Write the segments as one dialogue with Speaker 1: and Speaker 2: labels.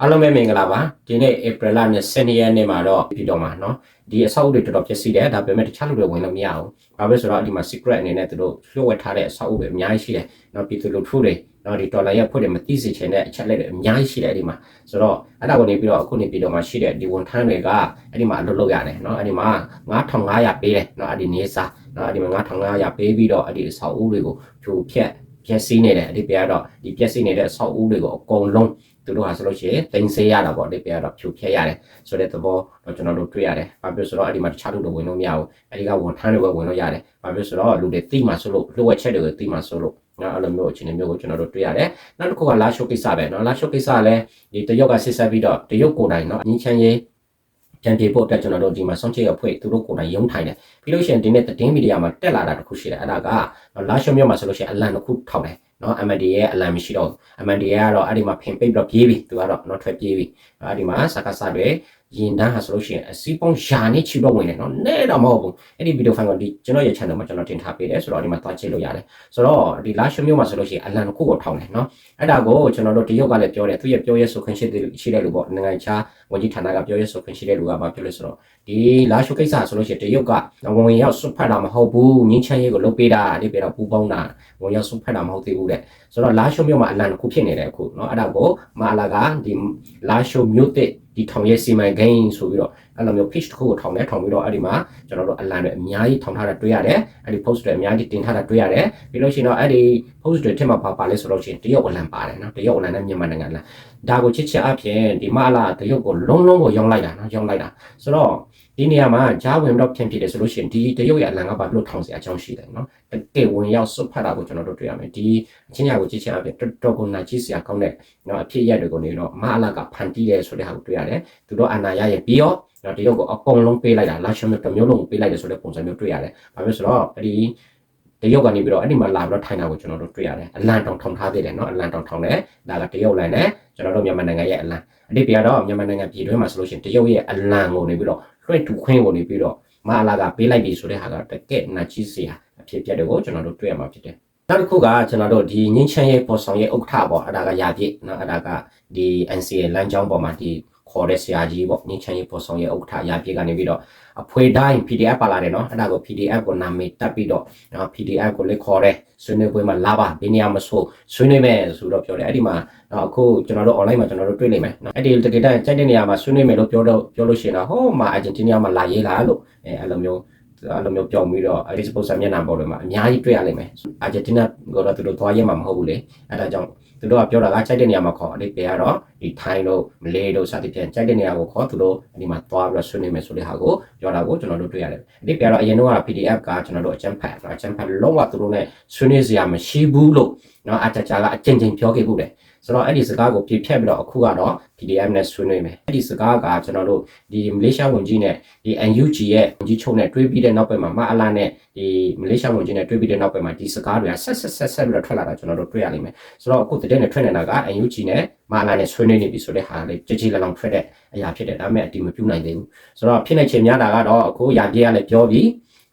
Speaker 1: အားလုံးပဲမင်္ဂလာပါဒီနေ့ဧပြီလ20ရက်နေ့မှာတော့ပြည်တော်မှာเนาะဒီအဆောက်အဦတွေတော်တော်ပျက်စီးတယ်ဒါပေမဲ့တခြားလူတွေဝင်လို့မရဘူးဘာပဲဆိုတော့ဒီမှာ secret အနေနဲ့သူတို့လျှို့ဝှက်ထားတဲ့အဆောက်အဦတွေအများကြီးရှိတယ်เนาะပြည်သူလူထုတွေเนาะဒီဒေါ်လာရက်ဖွင့်တယ်မသိစေချင်တဲ့အချက်လက်တွေအများကြီးရှိတယ်ဒီမှာဆိုတော့အဲ့ဒါကိုနေပြီးတော့အခုနေပြည်တော်မှာရှိတဲ့ဒီဝန်ထမ်းတွေကအဲ့ဒီမှာအလုပ်လုပ်ရတယ်เนาะအဲ့ဒီမှာ9500ပေးတယ်เนาะအဲ့ဒီနေစားเนาะအဲ့ဒီမှာ9500ပေးပြီးတော့အဲ့ဒီအဆောက်အဦတွေကိုဖြိုဖျက် ပျက်စီးနေတယ်အဒီပြကတော့ဒီပျက်စီးနေတဲ့အဆောက်အဦတွေကိုအကုန်လုံးသူတို့ဟာဆိုလို့ရှိရင်တင်စေးရတာပေါ့ဒီပြကတော့ဖြိုဖျက်ရတယ်ဆိုတဲ့သဘောတော့ကျွန်တော်တို့တွေ့ရတယ်။ဘာဖြစ်ဆိုတော့အဲ့ဒီမှာတခြားလူတွေဝင်လို့မရဘူး။အဲ့ဒီကဝန်ထမ်းတွေပဲဝင်လို့ရတယ်။ဘာဖြစ်ဆိုတော့လူတွေတိမှဆိုလို့လိုအပ်ချက်တွေကိုတိမှဆိုလို့နော်အဲ့လိုမျိုးအခြေအနေမျိုးကိုကျွန်တော်တို့တွေ့ရတယ်။နောက်တစ်ခုကလာရှိုးကိစ္စပဲနော်လာရှိုးကိစ္စလည်းဒီတရုတ်ကဆစ်ဆက်ပြီးတော့တရုတ်ကိုယ်တိုင်နော်အင်းချမ်းရေး ပြန်ပြေဖို့အတွက်ကျွန်တော်တို့ဒီမှာဆုံးချေအဖွဲ့သူတို့ကိုယ်တိုင်ရုံးထိုင်တယ်ပြီးလို့ရှိရင်ဒီနေ့သတင်းမီဒီယာမှာတက်လာတာတစ်ခုရှိတယ်အဲ့ဒါကလာရှိုးမြို့မှာဆိုလို့ရှိရင်အလံတစ်ခုထောက်တယ်နော် MND ရဲ့အလံမရှိတော့ MND ရဲ့ကတော့အဲ့ဒီမှာဖင်ပိတ်ပြီးတော့ပြေးပြီသူကတော့နော်ထွက်ပြေးပြီအဲ့ဒီမှာစကားစတွေ ရင်တန်းဟာဆိုလို့ရှိရင်အစီပုံရာနဲ့ချီတော့ဝင်တယ်နော်နဲ့တော့မဟုတ်ဘူးအဲ့ဒီဗီဒီယိုဖိုင်ကိုဒီကျွန်တော်ရဲ့ channel မှာကျွန်တော်တင်ထားပေးတယ်ဆိုတော့ဒီမှာသွားကြည့်လို့ရတယ်ဆိုတော့ဒီ last show မျိုးမှာဆိုလို့ရှိရင်အလံတစ်ခုကိုထောင်းတယ်နော်အဲ့ဒါကိုကျွန်တော်တို့ဒီရုပ်ကလည်းပြောတယ်သူရဲ့ပြောရဲဆိုခွင့်ရှိတဲ့ရှိတဲ့လူပေါ့နိုင်ငံခြားဝန်ကြီးဌာနကပြောရဲဆိုခွင့်ရှိတဲ့လူကမှပြောလို့ဆိုတော့ဒီ last show ကိစ္စဆိုလို့ရှိရင်ဒီရုပ်ကဝင်ရောက်ဆွတ်ဖတ်တာမဟုတ်ဘူးငင်းချမ်းရေးကိုလုပ်ပေးတာအဲ့ဒီပြီးတော့ပူပေါင်းတာဝင်ရောက်ဆွတ်ဖတ်တာမဟုတ်သေးဘူးတဲ့ဆိုတော့ last show မျိုးမှာအလံတစ်ခုဖြစ်နေတယ်အခုနော်အဲ့ဒါကိုမအလာကဒီ last show မျိုးတဲ့ ဒီထောင်ရဲစီမံကိန်းဆိုပြီးတော့အဲ့လိုမျိုး pitch တစ်ခုကိုထောင်တယ်ထောင်ပြီးတော့အဲ့ဒီမှာကျွန်တော်တို့အလံတွေအများကြီးထောင်ထားတာတွေ့ရတယ်အဲ့ဒီ post တွေအများကြီးတင်ထားတာတွေ့ရတယ်ပြီးလို့ရှိရင်တော့အဲ့ဒီ post တွေထက်မှာပါပါလဲဆိုလို့ရှိရင်တရုတ်အလံပါတယ်နော်တရုတ်အလံနဲ့မြန်မာနိုင်ငံအလံဒါကိုချစ်ချစ်အပြင်ဒီမအလာတရုတ်ကိုလုံးလုံးကိုရောင်းလိုက်တာနော်ရောင်းလိုက်တာဆိုတော့ ဒီနေရာမှာဂျားဝင်တော့ဖြန့်ဖြစ်တယ်ဆိုလို့ရှိရင်ဒီတရုတ်ရဲ့အလံကဘာလို့ထောင်စရာအကြောင်းရှိတယ်နော်တကယ်ဝင်ရောက်စွတ်ဖတ်တာကိုကျွန်တော်တို့တွေ့ရမယ်ဒီအချင်းညာကိုကြည့်ချင်အပြင်တော်တော်ကိုနာကြည့်စရာကောင်းတဲ့နော်အဖြစ်ရတွေကိုနေတော့မအလကဖန်တီးတယ်ဆိုတဲ့ဟာကိုတွေ့ရတယ်သူတို့အနာရရဲ့ပြီးရောနော်တရုတ်ကိုအကုန်လုံးပေးလိုက်တာလာရှမ်းမျိုးမျိုးလုံးပေးလိုက်တယ်ဆိုတဲ့ပုံစံမျိုးတွေ့ရတယ်ဘာဖြစ်ဆိုတော့ဒီတရုတ်ကနေပြီးတော့အဲ့ဒီမှာလာပြီးတော့ထိုင်တာကိုကျွန်တော်တို့တွေ့ရတယ်အလံတောင်ထောင်ထားသေးတယ်နော်အလံတောင်ထောင်တယ်ဒါကတရုတ်လိုင်းနဲ့ကျွန်တော်တို့မြန်မာနိုင်ငံရဲ့အလံအတိတ်ပြတော့မြန်မာနိုင်ငံပြည်တွင်းမှာဆိုလို့ရှိရင်တရုတ်ရဲ့အလံကိုနေပြီးတော့ လွှဲတူခွင်းကိုနေပြီးတော့မအလာကပေးလိုက်ပြီဆိုတဲ့ဟာကတကယ်နာကြီးစရာအဖြစ်ပြက်တွေကိုကျွန်တော်တို့တွေ့ရမှာဖြစ်တယ်နောက်တစ်ခုကကျွန်တော်တို့ဒီငင်းချမ်းရဲ့ပေါ်ဆောင်ရဲ့ဥက္ကဋ္ဌပေါ့အဲ့ဒါကရာပြည့်နော်အဲ့ဒါကဒီ NCA လမ်းကြောင်းပေါ်မှာဒီ ခေါ်တဲ့ဆရာကြီးပေါ့ငင်းချမ်းရေးပေါ်ဆောင်ရဲ့ဥက္ကဋ္ဌရာပြည့်ကနေပြီးတော့အဖွေတိုင်း PDF ပါလာတယ်နော်အဲ့ဒါကို PDF ကိုနာမည်တက်ပြီးတော့နော် PDF ကိုလည်းခေါ်တယ်ဆွေးနွေးပွဲမှာလာပါဘယ်နေရာမဆိုဆွေးနွေးမယ်ဆိုတော့ပြောတယ်အဲ့ဒီမှာနော်အခုကျွန်တော်တို့ online မှာကျွန်တော်တို့တွေ့လိမ့်မယ်နော်အဲ့ဒီတကယ်တမ်းကြိုက်တဲ့နေရာမှာဆွေးနွေးမယ်လို့ပြောတော့ပြောလို့ရှိရင်တော့ဟောမှာအာဂျင်တီးနားမှာလာရေးလားလို့အဲအဲ့လိုမျိုးအဲ့လိုမျိုးပြောပြီးတော့အဲ့ဒီ sponsor မျက်နှာပေါ်တွေမှာအများကြီးတွေ့ရလိမ့်မယ်အာဂျင်တီးနားကတော့သူတို့သွားရဲမှာမဟုတ်ဘူးလေအဲ့ဒါကြောင့် သူတို့ကပြောတာကကြိုက်တဲ့နေရာမှာခေါ်အတိတ်ပဲကတော့ဒီထိုင်းတို့မလေးတို့စသဖြင့်ကြိုက်တဲ့နေရာကိုခေါ်သူတို့ဒီမှာသွားပြီးတော့ဆွေးနွေးမယ်ဆိုတဲ့ဟာကိုပြောတာကိုကျွန်တော်တို့တွေ့ရတယ်အတိတ်ပဲကတော့အရင်တော့ PDF ကကျွန်တော်တို့အချမ်းဖတ်အချမ်းဖတ်လုံးဝသူတို့နဲ့ဆွေးနွေးစရာမရှိဘူးလို့နော်အတချာကအချင်းချင်းပြောခဲ့ဘူးတယ် ဆိုတော့အဲ့ဒီစကားကိုပြဖြတ်ပြီးတော့အခုကတော့ PDF နဲ့ဆွေးနွေးမယ်အဲ့ဒီစကားကကျွန်တော်တို့ဒီမလေးရှားဝန်ကြီးနဲ့ဒီ NUG ရဲ့ဝန်ကြီးချုပ်နဲ့တွဲပြီးတဲ့နောက်ပိုင်းမှာမအလာနဲ့ဒီမလေးရှားဝန်ကြီးနဲ့တွဲပြီးတဲ့နောက်ပိုင်းမှာဒီစကားတွေကဆက်ဆက်ဆက်ဆက်ပြီးတော့ထွက်လာတာကျွန်တော်တို့တွေ့ရလိမ့်မယ်ဆိုတော့အခုတဲ့နဲ့ထွက်နေတာက NUG နဲ့မအလာနဲ့ဆွေးနွေးနေပြီဆိုတဲ့ဟာလေးကြည်ကြည်လလောင်ထွက်တဲ့အရာဖြစ်တယ်ဒါပေမဲ့အတီမပြုနိုင်သေးဘူးဆိုတော့ဖြစ်နေချင်များတာကတော့အခုရာပြေးကလည်းပြောပြီး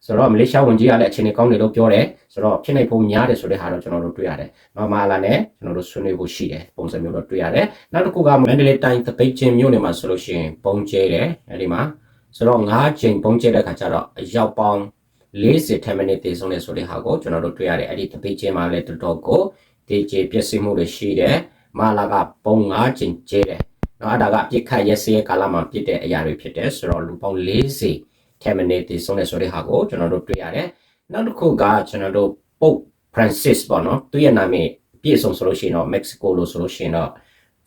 Speaker 1: ဆိုတော့မလေးရှားဝန်ကြီးကလည်းအခြေအနေကောင်းတယ်လို့ပြောတယ်ဆိုတော့ဖြစ်နိုင်ဖို့များတယ်ဆိုတဲ့ဟာတော့ကျွန်တော်တို့တွေ့ရတယ်။နော်မာလာနဲ့ကျွန်တော်တို့ဆွေးနွေးဖို့ရှိတယ်ပုံစံမျိုးတော့တွေ့ရတယ်။နောက်တစ်ခုကမန္တလေးတိုင်းတပိတ်ချင်းမြို့နယ်မှာဆိုလို့ရှိရင်ပုံကျဲတယ်အဲဒီမှာဆိုတော့၅ချိန်ပုံကျဲတဲ့ခါကျတော့အရောက်ပေါင်း40 10မိနစ်တည်ဆုံးတယ်ဆိုတဲ့ဟာကိုကျွန်တော်တို့တွေ့ရတယ်။အဲ့ဒီတပိတ်ချင်းမှာလည်းတော်တော်ကိုတေချေပြည့်စုံမှုတွေရှိတယ်။မာလာကပုံ၅ချိန်ကျဲတယ်။နော်အဲ့ဒါကပြစ်ခတ်ရက်စဲကာလမှာပြစ်တဲ့အရာတွေဖြစ်တယ်ဆိုတော့လူပေါင်း40 10မိနစ်တည်ဆုံးတယ်ဆိုတဲ့ဟာကိုကျွန်တော်တို့တွေ့ရတယ်။နောက်တစ်ခုကကျွန်တော်တို့ပုတ် Francis ပေါ့နော်သူရဲ့နာမည်ပြည့်စုံဆိုလို့ရှိရင်တော့ Mexico လို့ဆိုလို့ရှိရင်တော့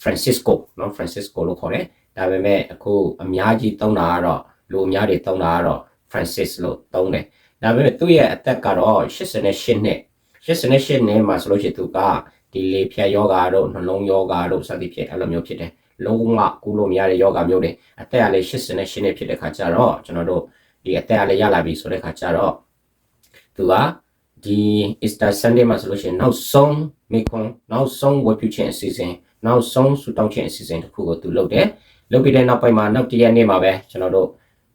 Speaker 1: Francisco နော် Francisco လို့ခေါ်တယ်ဒါပေမဲ့အခုအများကြီးသုံးတာကတော့လူအများတွေသုံးတာကတော့ Francis လို့သုံးတယ်ဒါပေမဲ့သူ့ရဲ့အသက်ကတော့88နှစ်88နှစ်မှာဆိုလို့ရှိရင်သူကဒီလေဖြတ်ယောဂါတို့နှလုံးယောဂါတို့စသဖြင့်အဲ့လိုမျိုးဖြစ်တယ်လုံးဝကူလို့မရတဲ့ယောဂါမျိုးတွေအသက်ကလည်း88နှစ်ဖြစ်တဲ့ခါကျတော့ကျွန်တော်တို့ ဒီအသက်ကလည်းရလာပြီဆိုတဲ့ခါကျတော့သူကဒီ Easter Sunday မှာဆိုလို့ရှိရင်နောက်ဆုံးမိခွန်းနောက်ဆုံးဝတ်ပြုခြင်းအစီအစဉ်နောက်ဆုံးဆူတောင်းခြင်းအစီအစဉ်တစ်ခုကိုသူလုပ်တယ်လုပ်ပြီးတဲ့နောက်ပိုင်းမှာနောက်တရက်နေ့မှာပဲကျွန်တော်တို့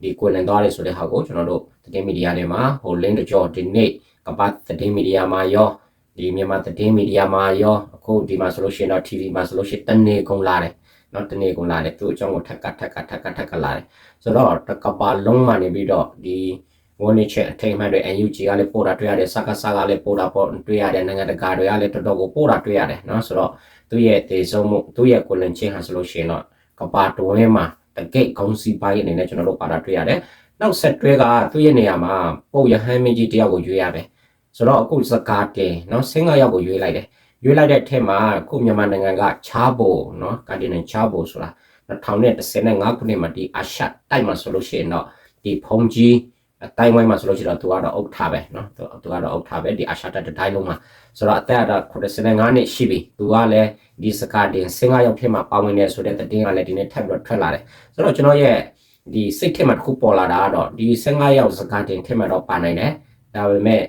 Speaker 1: ဒီကိုလန်သွားတယ်ဆိုတဲ့ဟာကိုကျွန်တော်တို့သတင်းမီဒီယာတွေမှာဟို link တကြောဒီနေ့ကပတ်သတင်းမီဒီယာမှာရောဒီမြန်မာသတင်းမီဒီယာမှာရောအခုဒီမှာဆိုလို့ရှိရင်တော့ TV မှာဆိုလို့ရှိရင်တနေ့ကုန်လာတယ် နော်တနေ့ကုန်လာတယ်သူ့အကြောင်းကိုထက်ကထက်ကထက်ကထက်ကလာတယ်ဆိုတော့တကပါလုံးမှနေပြီးတော့ဒီဝန်နေချက်အထိမ်းအမှတ်တွေ NUG ကလည်းပို့တာတွေ့ရတယ်စကားစကားလည်းပို့တာပေါ့တွေ့ရတယ်နိုင်ငံတကာတွေကလည်းတော်တော်ကိုပို့တာတွေ့ရတယ်နော်ဆိုတော့သူ့ရဲ့တေဆုံးမှုသူ့ရဲ့ကိုလင်ချင်းဟာဆိုလို့ရှိရင်တော့ကပါတွဲမှာတကိတ်ခေါင်းစီပိုင်းအနေနဲ့ကျွန်တော်တို့ပါတာတွေ့ရတယ်နောက်ဆက်တွဲကသူ့ရဲ့နေရာမှာပုတ်ရဟန်းမင်းကြီးတယောက်ကိုရွေးရတယ်ဆိုတော့အခုစကားတင်နော်ဆင်းကယောက်ကိုရွေးလိုက်တယ် ရွေးလိုက်တဲ့အထက်မှာခုမြန်မာနိုင်ငံကချားဘိုနော်ကာဒီနန်ချားဘိုဆိုတာ2015ခုနှစ်မှာဒီအာရှတိုက်မှာဆိုလို့ရှိရင်တော့ဒီဖုန်ကြီးအတိုင်းဝိုင်းမှာဆိုလို့ရှိရင်တော့သူကတော့အုတ်ထားပဲเนาะသူသူကတော့အုတ်ထားပဲဒီအာရှတက်တိုင်းလုံးမှာဆိုတော့အသက်အတော့85နှစ်ရှိပြီသူကလည်းဒီစကားတင်စင်ကာရောက်ဖြစ်မှာပါဝင်နေဆိုတဲ့တဲ့တင်းကလည်းဒီနေ့ထပ်ပြီးတော့ထွက်လာတယ်ဆိုတော့ကျွန်တော်ရဲ့ဒီစိတ်ထက်မှာတစ်ခုပေါ်လာတာကတော့ဒီ15ရောက်စကားတင်ထက်မှာတော့ပါနိုင်တယ်ဒါပေမဲ့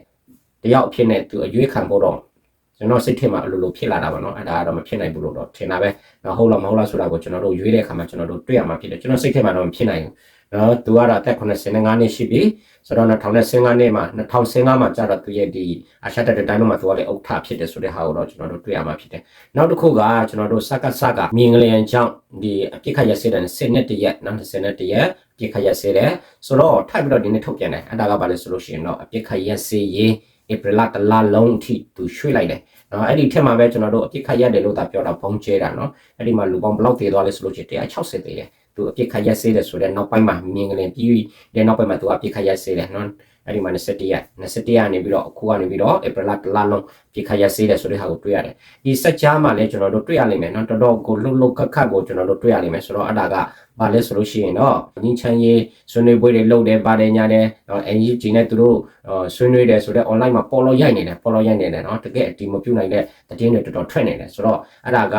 Speaker 1: တယောက်အဖြစ်နဲ့သူအရွေးခံဖို့တော့ ကျွန်တော်စိတ်ထဲမှာအလိုလိုဖြစ်လာတာပေါ့နော်အဲ့ဒါတော့မဖြစ်နိုင်ဘူးလို့တော့ထင်တာပဲဟုတ်လားမဟုတ်လားဆိုတာကိုကျွန်တော်တို့ရွေးတဲ့အခါမှာကျွန်တော်တို့တွေ့ရမှာဖြစ်တယ်ကျွန်တော်စိတ်ထဲမှာတော့မဖြစ်နိုင်ဘူးနော်သူကတော့အသက်85နှစ်ရှိပြီဆိုတော့2015နှစ်မှာ2015မှာကျတော့သူရဲ့ဒီအာရှတက်တဲ့တိုင်းမှာသူကလည်းအုတ်ထဖြစ်တယ်ဆိုတဲ့ဟာကိုတော့ကျွန်တော်တို့တွေ့ရမှာဖြစ်တယ်နောက်တစ်ခုကကျွန်တော်တို့စကစကမြင်ကလေးကြောင့်ဒီအပြစ်ခတ်ရစေတဲ့10နှစ်တရက်နောက်10နှစ်တရက်ပြစ်ခတ်ရစေတယ်ဆိုတော့ထပ်ပြီးတော့ဒီနေ့ထုတ်ပြန်တယ်အဲ့ဒါကဘာလဲဆိုလို့ရှိရင်တော့အပြစ်ခတ်ရစေရေး ဧပြီလတလလုံးအထိသူရွှေ့လိုက်တယ်နော်အဲ့ဒီထက်မှာပဲကျွန်တော်တို့အပြစ်ခတ်ရတယ်လို့သာပြောတာပုံကျဲတာနော်အဲ့ဒီမှာလူပေါင်းဘယ်လောက်တည်သွားလဲဆိုလို့ရှိရင်160တည်တယ်သူအပြစ်ခတ်ရက်စေးတယ်ဆိုတော့နောက်ပိုင်းမှာမြင်ကလေးပြီးတဲ့နောက်ပိုင်းမှာသူအပြစ်ခတ်ရက်စေးတယ်နော်အဲ့ဒီမှာ21ရက်21ရက်နေပြီးတော့အခုကနေပြီးတော့ဧပြီလတလလုံးပြစ်ခတ်ရက်စေးတယ်ဆိုတဲ့ဟာကိုတွေ့ရတယ်ဒီစက်ကြားမှာလည်းကျွန်တော်တို့တွေ့ရလိမ့်မယ်နော်တော်တော်ကိုလှုပ်လှုပ်ခတ်ခတ်ကိုကျွန်တော်တို့တွေ့ရလိမ့်မယ်ဆိုတော့အဲ့ဒါက ဘာလဲဆိုလို့ရှိရင်တော့ညီချမ်းရေးဆွေးနွေးပွဲတွေလုပ်တယ်ပါတယ်ညာတယ်နော် NUG နဲ့သူတို့ဆွေးနွေးတယ်ဆိုတော့ online မှာပေါ်လို့ရိုက်နေတယ်ပေါ်လို့ရိုက်နေတယ်နော်တကယ်အတီမပြုတ်နိုင်တဲ့တည်င်းတွေတော်တော်ထွက်နေတယ်ဆိုတော့အဲ့ဒါက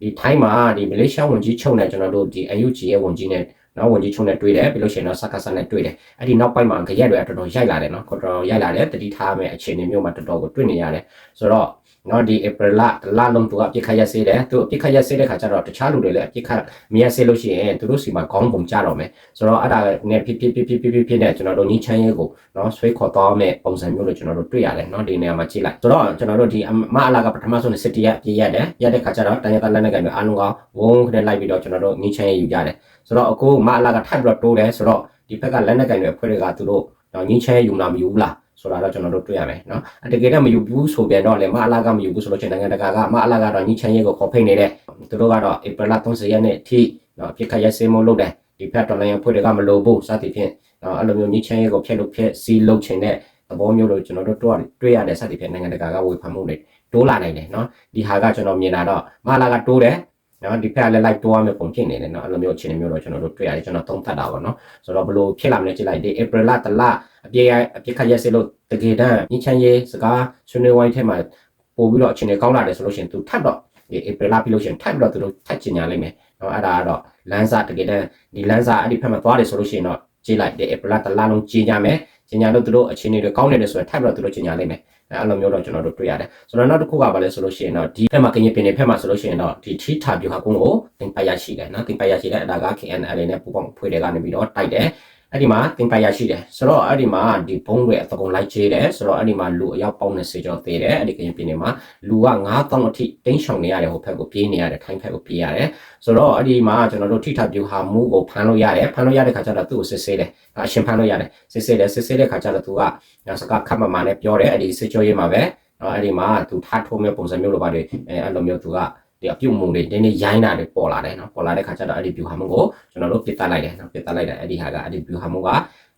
Speaker 1: ဒီထိုင်းမှာဒီမလေးရှားဝန်ကြီးချုပ်နဲ့ကျွန်တော်တို့ဒီ UNG ရဲ့ဝန်ကြီးနဲ့နော်ဝန်ကြီးချုပ်နဲ့တွေ့တယ်ပြီးလို့ရှိရင်တော့စကားဆန်နဲ့တွေ့တယ်အဲ့ဒီနောက်ပိုင်းမှာကြရက်တွေတော်တော်ရိုက်လာတယ်နော်တော်တော်ရိုက်လာတယ်တတိထားမဲ့အခြေအနေမျိုးမှာတော်တော်ကိုတွေ့နေရတယ်ဆိုတော့ နော်ဒီ April လလလုံးသူအပြစ်ခတ်ရက်စေးတယ်သူအပြစ်ခတ်ရက်စေးတဲ့ခါကျတော့တခြားလူတွေလည်းအပြစ်ခတ်မရက်စေးလို့ရှိရင်သူတို့စီမှာခေါင်းပုံကြတော့မယ်ဆိုတော့အဲ့ဒါနဲ့ဖြစ်ဖြစ်ဖြစ်ဖြစ်ဖြစ်ဖြစ်နဲ့ကျွန်တော်တို့ညီချမ်းရေးကိုနော်ဆွဲခေါ်သွားမဲ့ပုံစံမျိုးလို့ကျွန်တော်တို့တွေ့ရတယ်နော်ဒီနေရာမှာကြည့်လိုက်ဆိုတော့ကျွန်တော်တို့ဒီမအလာကပထမဆုံးစစ်တရက်ပြည့်ရတယ်ရက်တဲ့ခါကျတော့တန်ရတလက်နဲ့ကန်တွေအားလုံးကဝုန်းခနဲ့လိုက်ပြီးတော့ကျွန်တော်တို့ညီချမ်းရေးယူကြတယ်ဆိုတော့အခုမအလာကထပ်ပြီးတော့တိုးတယ်ဆိုတော့ဒီဘက်ကလက်နဲ့ကန်တွေအဖွဲ့တွေကသူတို့ညီချမ်းရေးယူလာမယူဘူးလား ဆိုတာတော့ကျွန်တော်တို့တွေ့ရမယ်နော်အတကယ်တော့မယူဘူးဆိုပြန်တော့လေမအလာကမယူဘူးဆိုလို့ချင်းနိုင်ငံတကာကမအလာကတော့ညီချမ်းရေးကိုခေါ်ဖိတ်နေတဲ့သူတို့ကတော့ဧပြီလ30ရက်နေ့အထိနော်ပြစ်ခတ်ရဲစေးမို့လုပ်တယ်ဒီဖက်တော်လိုင်းဖွဲ့တွေကမလိုဘူးစသဖြင့်နော်အဲ့လိုမျိုးညီချမ်းရေးကိုဖျက်လို့ဖျက်စီးလုပ်ချင်တဲ့သဘောမျိုးလို့ကျွန်တော်တို့တွေ့တွေ့ရတဲ့စသဖြင့်နိုင်ငံတကာကဝေဖန်မှုတွေတိုးလာနိုင်တယ်နော်ဒီဟာကကျွန်တော်မြင်လာတော့မအလာကတိုးတယ် နော်ဒီဖက်ကလည်း live တိုးရမယ့်ပုံဖြစ်နေတယ်နော်အဲ့လိုမျိုးအခြေအနေမျိုးတော့ကျွန်တော်တို့တွေ့ရတယ်ကျွန်တော်သုံးသပ်တာပါနော်ဆိုတော့ဘလို့ဖြစ်လာမလဲကြည့်လိုက်ဒီ April လတလအပြည့်အပြည့်ခက်ရက်စေလို့တကယ်တမ်းညချမ်းရေးစကားဆွေးနွေးဝိုင်းထဲမှာပို့ပြီးတော့အခြေအနေကောင်းလာတယ်ဆိုလို့ရှိရင်သူထပ်တော့ဒီ April လပြီးလို့ရှိရင်ထပ်ပြီးတော့သူတို့ထပ်ကျင်ညာလိုက်မယ်နော်အဲ့ဒါကတော့လမ်းစာတကယ်တမ်းဒီလမ်းစာအဲ့ဒီဖက်မှာသွားတယ်ဆိုလို့ရှိရင်တော့ကြည့်လိုက်ဒီ April လတလလုံးကျင်ညာမယ်ကျင်ညာလို့သူတို့အခြေအနေတွေကောင်းနေတယ်ဆိုရင်ထပ်ပြီးတော့သူတို့ကျင်ညာလိုက်မယ် အဲ့လိုမျိုးတော့ကျွန်တော်တို့တွေ့ရတယ်ဆိုတော့နောက်တစ်ခုကဘာလဲဆိုလို့ရှိရင်တော့ဒီဖက်မှာကရင်ပင်တွေဖက်မှာဆိုလို့ရှိရင်တော့ဒီ ठी ထာပြူဟာကုန်းကိုတင်ပိုက်ရရှိတယ်နော်တင်ပိုက်ရရှိတယ်အဲ့ဒါက KNL နဲ့ပူပေါင်းဖွဲ့တွေကနေပြီးတော့တိုက်တယ် အဲ့ဒီမှာတင်ပိုက်ရရှိတယ်ဆိုတော့အဲ့ဒီမှာဒီဘုံတွေအသကုန်လိုက်ချေးတယ်ဆိုတော့အဲ့ဒီမှာလူအယောက်ပေါင်း20ကျော်သေးတယ်အဲ့ဒီကရင်ပြည်နယ်မှာလူက9000အထိတင်းရှောင်နေရတယ်ဟိုဘက်ကိုပြေးနေရတယ်ထိုင်းဘက်ကိုပြေးရတယ်ဆိုတော့အဲ့ဒီမှာကျွန်တော်တို့ထိထပြူဟာမူကိုဖမ်းလို့ရတယ်ဖမ်းလို့ရတဲ့ခါကျတော့သူ့ကိုစစ်ဆေးတယ်အရှင်ဖမ်းလို့ရတယ်စစ်ဆေးတယ်စစ်ဆေးတဲ့ခါကျတော့သူကစကားခတ်မမှနဲ့ပြောတယ်အဲ့ဒီစစ်ကြောရေးမှာပဲအဲ့ဒီမှာသူထားထိုးမဲ့ပုံစံမျိုးလိုပါတယ်အဲအဲ့လိုမျိုးသူက ဒီအပြုတ်မှုတွေတင်းနေရိုင်းတာတွေပေါ်လာတယ်နော်ပေါ်လာတဲ့ခါကျတော့အဲ့ဒီ view ဟာမှုကိုကျွန်တော်တို့ပြစ်တက်လိုက်တယ်နော်ပြစ်တက်လိုက်တယ်အဲ့ဒီဟာကအဲ့ဒီ view ဟာမှုက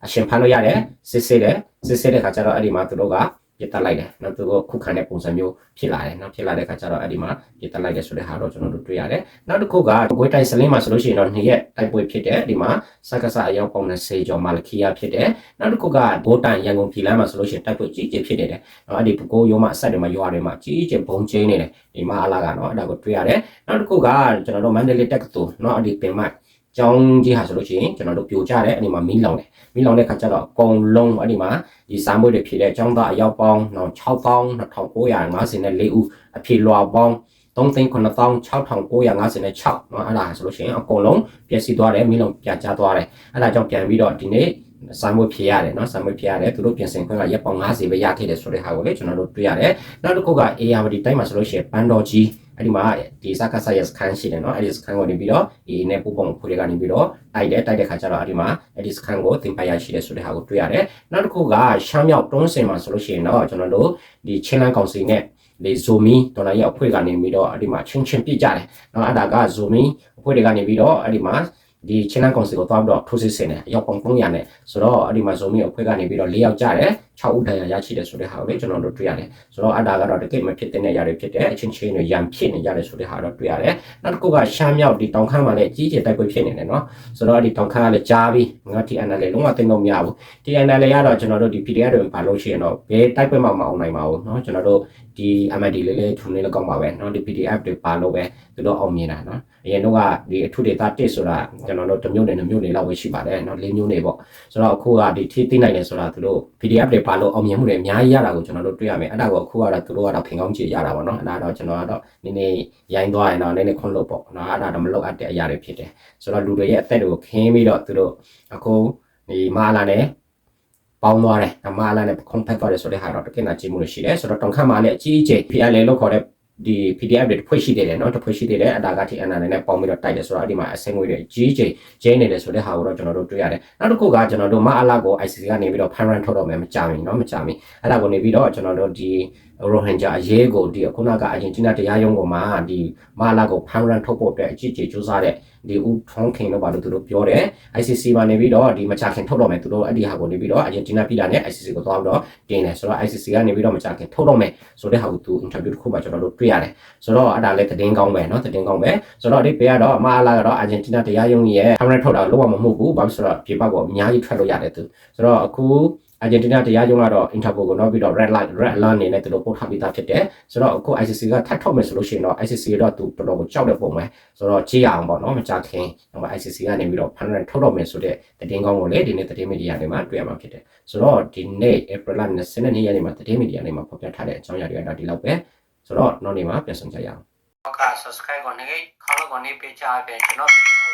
Speaker 1: အရှင်ဖမ်းလို့ရတယ်စစ်စစ်တယ်စစ်စစ်တဲ့ခါကျတော့အဲ့ဒီမှာသူတို့က ပြစ်တက်လိုက်တယ်နော်သူတို့ခုခံတဲ့ပုံစံမျိုးဖြစ်လာတယ်နော်ဖြစ်လာတဲ့ခါကျတော့အဲ့ဒီမှာပြစ်တက်လိုက်တယ်ဆိုတဲ့ဟာတော့ကျွန်တော်တို့တွေ့ရတယ်နောက်တစ်ခုကဂွေးတိုင်စလင်းမှာဆိုလို့ရှိရင်တော့နှစ်ရက်တိုက်ပွဲဖြစ်တယ်ဒီမှာစက္ကစအယောက်ပေါင်း20ကျော်မာလခီယာဖြစ်တယ်နောက်တစ်ခုကဘိုးတိုင်ရန်ကုန်ပြည်လမ်းမှာဆိုလို့ရှိရင်တိုက်ပွဲကြီးကြီးဖြစ်နေတယ်နော်အဲ့ဒီပကိုးရုံးမှာအဆက်တွေမှာရွာတွေမှာကြီးကြီးဘုံကျင်းနေတယ်ဒီမှာအလားကနော်အဲ့ဒါကိုတွေ့ရတယ်နောက်တစ်ခုကကျွန်တော်တို့မန္တလေးတက္ကသိုလ်နော်အဲ့ဒီပင်မကျော င်းကြီးဟာဆိုလို့ရှိရင်ကျွန်တော်တို့ပြိုကျတယ်အဲ့ဒီမှာမီးလောင်တယ်မီးလောင်တဲ့ခါကျတော့အကုန်လုံးအဲ့ဒီမှာဒီစာမွေးတွေဖြစ်တဲ့ကျောင်းသားအယောက်ပေါင်းတော့6954ဦးအဖြစ်လွာပေါင်း3,9656เนาะအဲ့ဒါဆိုလို့ရှိရင်အကုန်လုံးပျက်စီးသွားတယ်မီးလုံးပြကျသွားတယ်အဲ့ဒါကြောင့်ပြန်ပြီးတော့ဒီနေ့စာမွေးဖြေရတယ်เนาะစာမွေးဖြေရတယ်သူတို့ပြင်ဆင်ခွင့်ကရက်ပေါင်း90ပဲရခဲ့တယ်ဆိုတဲ့ဟာကိုလေကျွန်တော်တို့တွေ့ရတယ်နောက်တစ်ခုက ARD တိုင်းမှာဆိုလို့ရှိရင်ပန်းတော်ကြီး အဲ့ဒီမှာဒီစကားဆာရဲ့စကန်ရှိတယ်နော်အဲ့ဒီစကန်ကိုနေပြီးတော့ဒီနဲ့ပူပုံဖွဲ့တွေကနေပြီးတော့တိုက်တယ်တိုက်တဲ့ခါကျတော့အဲ့ဒီမှာအဲ့ဒီစကန်ကိုသင်ပိုင်ရရှိတယ်ဆိုတဲ့ဟာကိုတွေ့ရတယ်နောက်တစ်ခုကရှမ်းမြောက်တွန်းစင်မှာဆိုလို့ရှိရင်တော့ကျွန်တော်တို့ဒီချင်းလန်းကောင်စီနဲ့ဒီဇိုမီဒေါ်လာရဲ့အဖွဲ့ကနေပြီးတော့အဲ့ဒီမှာချင်းချင်းပြစ်ကြတယ်နော်အဲ့ဒါကဇိုမီအဖွဲ့တွေကနေပြီးတော့အဲ့ဒီမှာ ဒီ channel council ကိုသွားပြီးတော့ထိုးစစ်ဆင်တယ်ရောက်ပေါင်း900နဲ့ဆိုတော့အဲ့ဒီမှာ zoom အဖွဲ့ကနေပြီးတော့၄ယောက်ကြတယ်6ဦးတရားရရှိတယ်ဆိုတဲ့ဟာကိုလည်းကျွန်တော်တို့တွေ့ရတယ်ဆိုတော့အတားကတော့တကယ်မဖြစ်တဲ့နေရာတွေဖြစ်တယ်အချင်းချင်းတွေရန်ဖြစ်နေရတယ်ဆိုတဲ့ဟာတော့တွေ့ရတယ်နောက်တစ်ခုကရှမ်းမြောက်ဒီတောင်ခမ်းမှာလည်းကြီးကျယ်တိုက်ပွဲဖြစ်နေတယ်နော်ဆိုတော့ဒီတောင်ခမ်းကလည်းကြားပြီးငါတီအန်နယ်လည်းလုံးဝသိတော့မရဘူးတီအန်နယ်လည်းကတော့ကျွန်တော်တို့ဒီ PDF တွေဘာလို့ရှိရင်တော့ဘယ်တိုက်ပွဲမှမအောင်နိုင်ပါဘူးနော်ကျွန်တော်တို့ ဒီ MD လေးလေးထုံလေးလည်းကောင်းပါပဲเนาะဒီ PDF တွေပါလို့ပဲသူတို့အောင်မြင်တာเนาะအရင်တော့ကဒီအထုဒေတာ1ဆိုတာကျွန်တော်တို့တစ်မျိုးနဲ့တစ်မျိုးနေလောက်ပဲရှိပါတယ်เนาะလေးမျိုးနေပေါ့ဆိုတော့အခုကဒီထိသိနိုင်တယ်ဆိုတာသူတို့ PDF တွေပါလို့အောင်မြင်မှုတွေအများကြီးရတာကိုကျွန်တော်တို့တွေ့ရမယ်အဲ့ဒါကိုအခုကတော့သူတို့ကတော့ခင်ကောင်းကြည့်ရတာပေါ့เนาะအဲ့ဒါတော့ကျွန်တော်ကတော့နည်းနည်းရိုင်းသွားရင်တော့နည်းနည်းခွန်လို့ပေါ့เนาะအဲ့ဒါတော့မလုပ်အပ်တဲ့အရာတွေဖြစ်တယ်ဆိုတော့လူတွေရဲ့အသက်တွေကိုခင်းပြီးတော့သူတို့အခုဒီမာလာနဲ့ ပေါင်းသွားတယ်။မာလာနဲ့ပခုံးဖက်သွားတယ်ဆိုတဲ့ဟာတော့တကယ်နာကြည့်မှုရှိတယ်။ဆိုတော့တောင်ခတ်မာနဲ့အကြီးအကျယ် PLL လို့ခေါ်တဲ့ဒီ PDF တွေတစ်ဖွဲ့ရှိတယ်နော်တစ်ဖွဲ့ရှိတယ်အတာကထိအနာနဲ့ပေါင်းပြီးတော့တိုက်တယ်ဆိုတော့အဲ့ဒီမှာအစင်းငွေတွေကြီးကြီးကျင်းနေတယ်ဆိုတဲ့ဟာကိုတော့ကျွန်တော်တို့တွေ့ရတယ်နောက်တစ်ခုကကျွန်တော်တို့မအလာကို ICC ကနေပြီးတော့ parent ထုတ်တော့မယ်မကြမီနော်မကြမီအဲ့ဒါကိုနေပြီးတော့ကျွန်တော်တို့ဒီရိုဟင်ဂျာအရေးကိုဒီခုနကအရင်ဂျီနာတရားရုံးကမှဒီမအလာကို parent ထုတ်ဖို့အတွက်အကြီးကြီးစူးစမ်းတဲ့ ဒီဦးထုံးခင်တို့ဘာလို့သူတို့ပြောတယ် ICC မှာနေပြီးတော့ဒီမချခင်ထုတ်တော့မယ်သူတို့အဲ့ဒီဟာကိုနေပြီးတော့အာဂျင်တီးနားပြည်တာနဲ့ ICC ကိုသွားပြီးတော့တင်တယ်ဆိုတော့ ICC ကနေပြီးတော့မချခင်ထုတ်တော့မယ်ဆိုတဲ့ဟာကိုသူ interview တစ်ခုမှကျွန်တော်တို့တွေ့ရတယ်ဆိုတော့အဲ့ဒါလည်းသတင်းကောင်းပဲเนาะသတင်းကောင်းပဲဆိုတော့ဒီပေကတော့အမအလာကတော့အာဂျင်တီးနားတရားရုံးကြီးရဲ့ camera ထုတ်တာလုံးဝမဟုတ်ဘူးဘာလို့ဆိုတော့ပြေပောက်ကအများကြီးထွက်လို့ရတယ်သူဆိုတော့အခု အာဂျင်တီးနားတရားရုံးကတော့ Interpol ကိုနောက်ပြီးတော့ red light red alert အနေနဲ့သူတို့ပို့ထားပြီးသားဖြစ်တယ်ဆိုတော့အခု ICC ကထပ်ထုတ်မယ်ဆိုလို့ရှိရင်တော့ ICC တော့သူတော်တော်ကိုကြောက်တဲ့ပုံပဲဆိုတော့ကြည့်ရအောင်ပေါ့နော်မကြခင်ဟို ICC ကနေပြီးတော့100ထုတ်တော့မယ်ဆိုတဲ့သတင်းကောင်းကိုလည်းဒီနေ့သတင်းမီဒီယာတွေမှာတွေ့ရမှာဖြစ်တယ်ဆိုတော့ဒီနေ့ April 22ရက်နေ့မှာသတင်းမီဒီယာတွေမှာဖော်ပြထားတဲ့အကြောင်းအရာတွေကတော့ဒီလောက်ပဲဆိုတော့နောက်နေ့မှာပြန်ဆောင်ကြရအောင်
Speaker 2: ဟုတ်ကဲ့ subscribe ကိုနေခေါင်းကိုနေပေးချပေးကျွန်တော်ဗီဒီယို